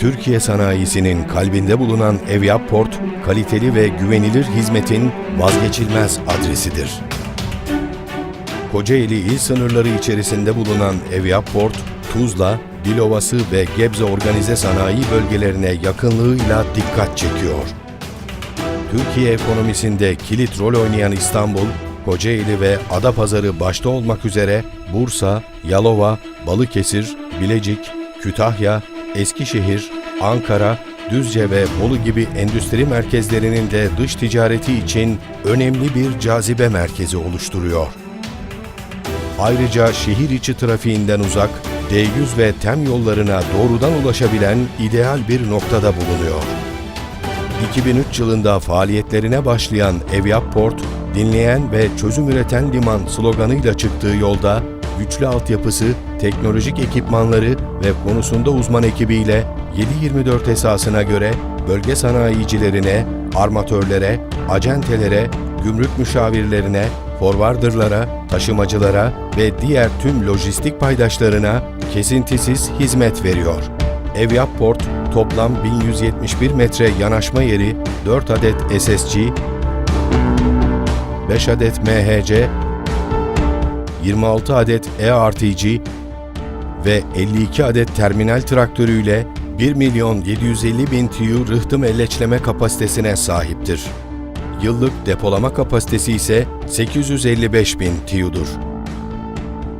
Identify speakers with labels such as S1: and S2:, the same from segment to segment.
S1: Türkiye sanayisinin kalbinde bulunan Evyap Port, kaliteli ve güvenilir hizmetin vazgeçilmez adresidir. Kocaeli il sınırları içerisinde bulunan Evyap Port, Tuzla, Dilovası ve Gebze organize sanayi bölgelerine yakınlığıyla dikkat çekiyor. Türkiye ekonomisinde kilit rol oynayan İstanbul, Kocaeli ve Adapazarı başta olmak üzere Bursa, Yalova, Balıkesir, Bilecik, Kütahya, Eskişehir, Ankara, Düzce ve Bolu gibi endüstri merkezlerinin de dış ticareti için önemli bir cazibe merkezi oluşturuyor. Ayrıca şehir içi trafiğinden uzak, D100 ve TEM yollarına doğrudan ulaşabilen ideal bir noktada bulunuyor. 2003 yılında faaliyetlerine başlayan Evyap Port, dinleyen ve çözüm üreten liman sloganıyla çıktığı yolda güçlü altyapısı, teknolojik ekipmanları ve konusunda uzman ekibiyle 7-24 esasına göre bölge sanayicilerine, armatörlere, acentelere, gümrük müşavirlerine, forwarderlara, taşımacılara ve diğer tüm lojistik paydaşlarına kesintisiz hizmet veriyor. Evyap Port toplam 1171 metre yanaşma yeri, 4 adet SSG, 5 adet MHC, 26 adet ERTG ve 52 adet terminal traktörüyle 1 milyon 750 bin TEU rıhtım elleçleme kapasitesine sahiptir. Yıllık depolama kapasitesi ise 855 bin TEU'dur.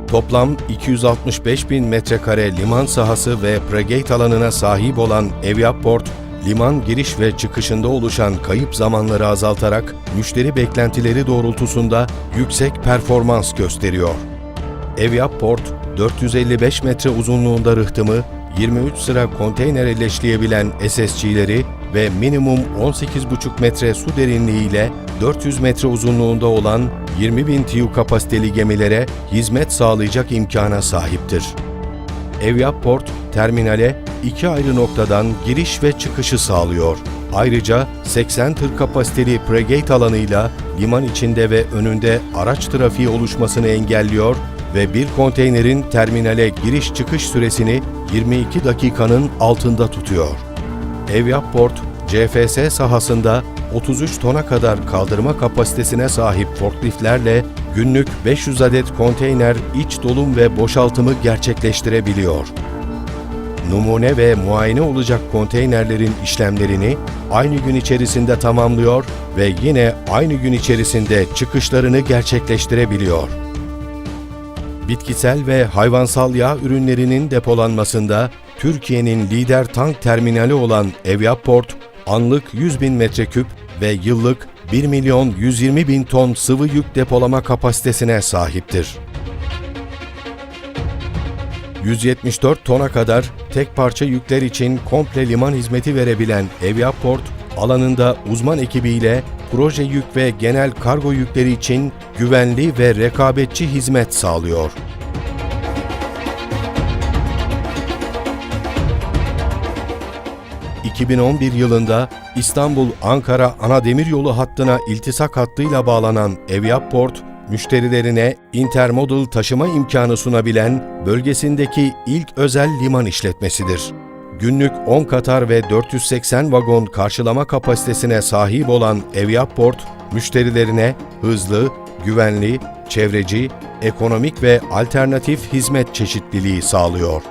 S1: Toplam 265 bin metrekare liman sahası ve pregate alanına sahip olan Evyap Port, liman giriş ve çıkışında oluşan kayıp zamanları azaltarak müşteri beklentileri doğrultusunda yüksek performans gösteriyor. Evyap Port, 455 metre uzunluğunda rıhtımı, 23 sıra konteyner elleşleyebilen SSG'leri ve minimum 18,5 metre su derinliğiyle 400 metre uzunluğunda olan 20 bin TEU kapasiteli gemilere hizmet sağlayacak imkana sahiptir. Evyap Port, terminale iki ayrı noktadan giriş ve çıkışı sağlıyor. Ayrıca 80 tır kapasiteli pregate alanıyla liman içinde ve önünde araç trafiği oluşmasını engelliyor ve bir konteynerin terminale giriş çıkış süresini 22 dakikanın altında tutuyor. Evyap Port, CFS sahasında 33 tona kadar kaldırma kapasitesine sahip forkliftlerle günlük 500 adet konteyner iç dolum ve boşaltımı gerçekleştirebiliyor. Numune ve muayene olacak konteynerlerin işlemlerini aynı gün içerisinde tamamlıyor ve yine aynı gün içerisinde çıkışlarını gerçekleştirebiliyor. Bitkisel ve hayvansal yağ ürünlerinin depolanmasında Türkiye'nin lider tank terminali olan Evyap Port, anlık 100 bin metreküp ve yıllık 1 milyon 120 bin ton sıvı yük depolama kapasitesine sahiptir. 174 tona kadar tek parça yükler için komple liman hizmeti verebilen Evyap Port, alanında uzman ekibiyle proje yük ve genel kargo yükleri için güvenli ve rekabetçi hizmet sağlıyor. ...2011 yılında İstanbul-Ankara ana demiryolu hattına iltisak hattıyla bağlanan Evyap Port, müşterilerine intermodal taşıma imkanı sunabilen bölgesindeki ilk özel liman işletmesidir. Günlük 10 Katar ve 480 vagon karşılama kapasitesine sahip olan Evyap Port, müşterilerine hızlı, güvenli, çevreci, ekonomik ve alternatif hizmet çeşitliliği sağlıyor.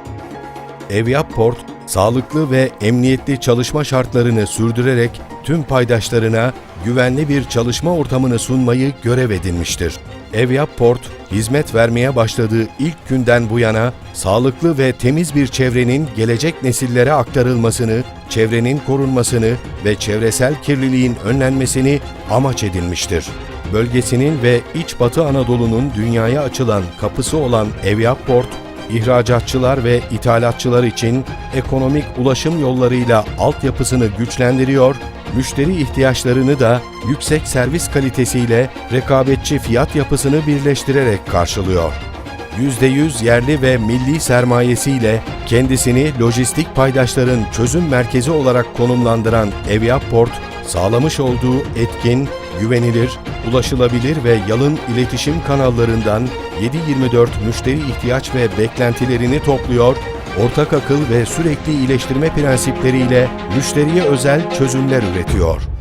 S1: Evyap Port, sağlıklı ve emniyetli çalışma şartlarını sürdürerek tüm paydaşlarına güvenli bir çalışma ortamını sunmayı görev edinmiştir. Evyap Port, hizmet vermeye başladığı ilk günden bu yana sağlıklı ve temiz bir çevrenin gelecek nesillere aktarılmasını, çevrenin korunmasını ve çevresel kirliliğin önlenmesini amaç edinmiştir. Bölgesinin ve İç Batı Anadolu'nun dünyaya açılan kapısı olan Evyap Port, ihracatçılar ve ithalatçılar için ekonomik ulaşım yollarıyla altyapısını güçlendiriyor, müşteri ihtiyaçlarını da yüksek servis kalitesiyle rekabetçi fiyat yapısını birleştirerek karşılıyor. %100 yerli ve milli sermayesiyle kendisini lojistik paydaşların çözüm merkezi olarak konumlandıran Evyap Port, sağlamış olduğu etkin, güvenilir, ulaşılabilir ve yalın iletişim kanallarından 7/24 müşteri ihtiyaç ve beklentilerini topluyor, ortak akıl ve sürekli iyileştirme prensipleriyle müşteriye özel çözümler üretiyor.